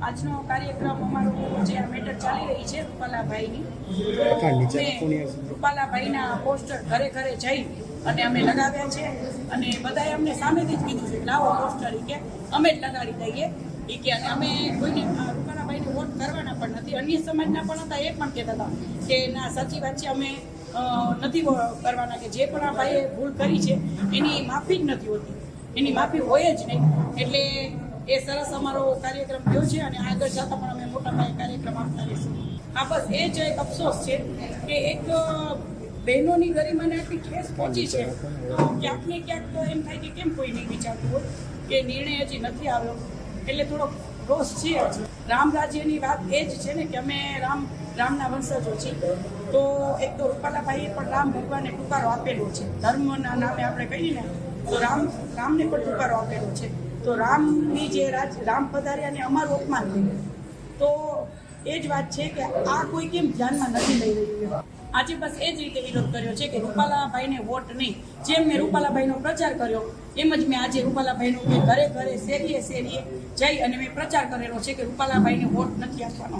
આજનો કાર્યક્રમ અમારો જે આ મેટર ચાલી રહી છે રૂપાલાભાઈની રૂપાલાભાઈના પોસ્ટર ઘરે ઘરે જઈ અને અમે લગાવ્યા છે અને બધાએ અમને સામેથી જ કીધું છે લાવો પોસ્ટર કે અમે જ લગાડી દઈએ. કે અમે કોઈને અન્ય સમાજના પણ હતા, એ પણ કહેતા હતા કે ના, સાચી વાત છે, અમે નથી કરવાના કે જે પણ આ ભાઈએ ભૂલ કરી છે, એની માફી જ નથી હોતી. એની માફી હોય જ નહીં. એટલે એ સરસ અમારો કાર્યક્રમ થયો છે અને આગળ જતા પણ અમે મોટા પાયે કાર્યક્રમ આપતા રહીશું. આ બસ એ જ એક અફસોસ છે કે એક બહેનોની ગરિમાને આટલી ઠેસ પહોંચી છે. ક્યાંક ને ક્યાંક તો એમ થાય કે કેમ કોઈ નહીં વિચારતું હોય, કે નિર્ણય હજી નથી આવ્યો. એટલે થોડો રોષ છીએ રામ રાજ્યની વાત એ જ છે ને કે અમે રામ, રામના વંશજો છીએ. તો એક તો રૂપાલાભાઈએ પણ રામ ભગવાનને પુકારો આપેલો છે. ધર્મના નામે આપણે કહીએ ને, તો રામ, રામને પણ પુકારો આપેલો છે. તો રામની જે રાજ, રામ પધાર્યા ને અમારું અપમાન થયું. તો એ જ વાત છે કે આ કોઈ કેમ ધ્યાનમાં નથી લઈ રહ્યું. આજે બસ એ જ રીતે વિરોધ કર્યો છે કે રૂપાલાભાઈને વોટ નહીં. જેમ મેં રૂપાલાભાઈનો પ્રચાર કર્યો, એમ જ મેં આજે રૂપાલાભાઈનો ઘરે ઘરે શેરીએ શેરીએ જઈ અને મેં પ્રચાર કરેલો છે કે રૂપાલાભાઈને વોટ નથી આપવાનો.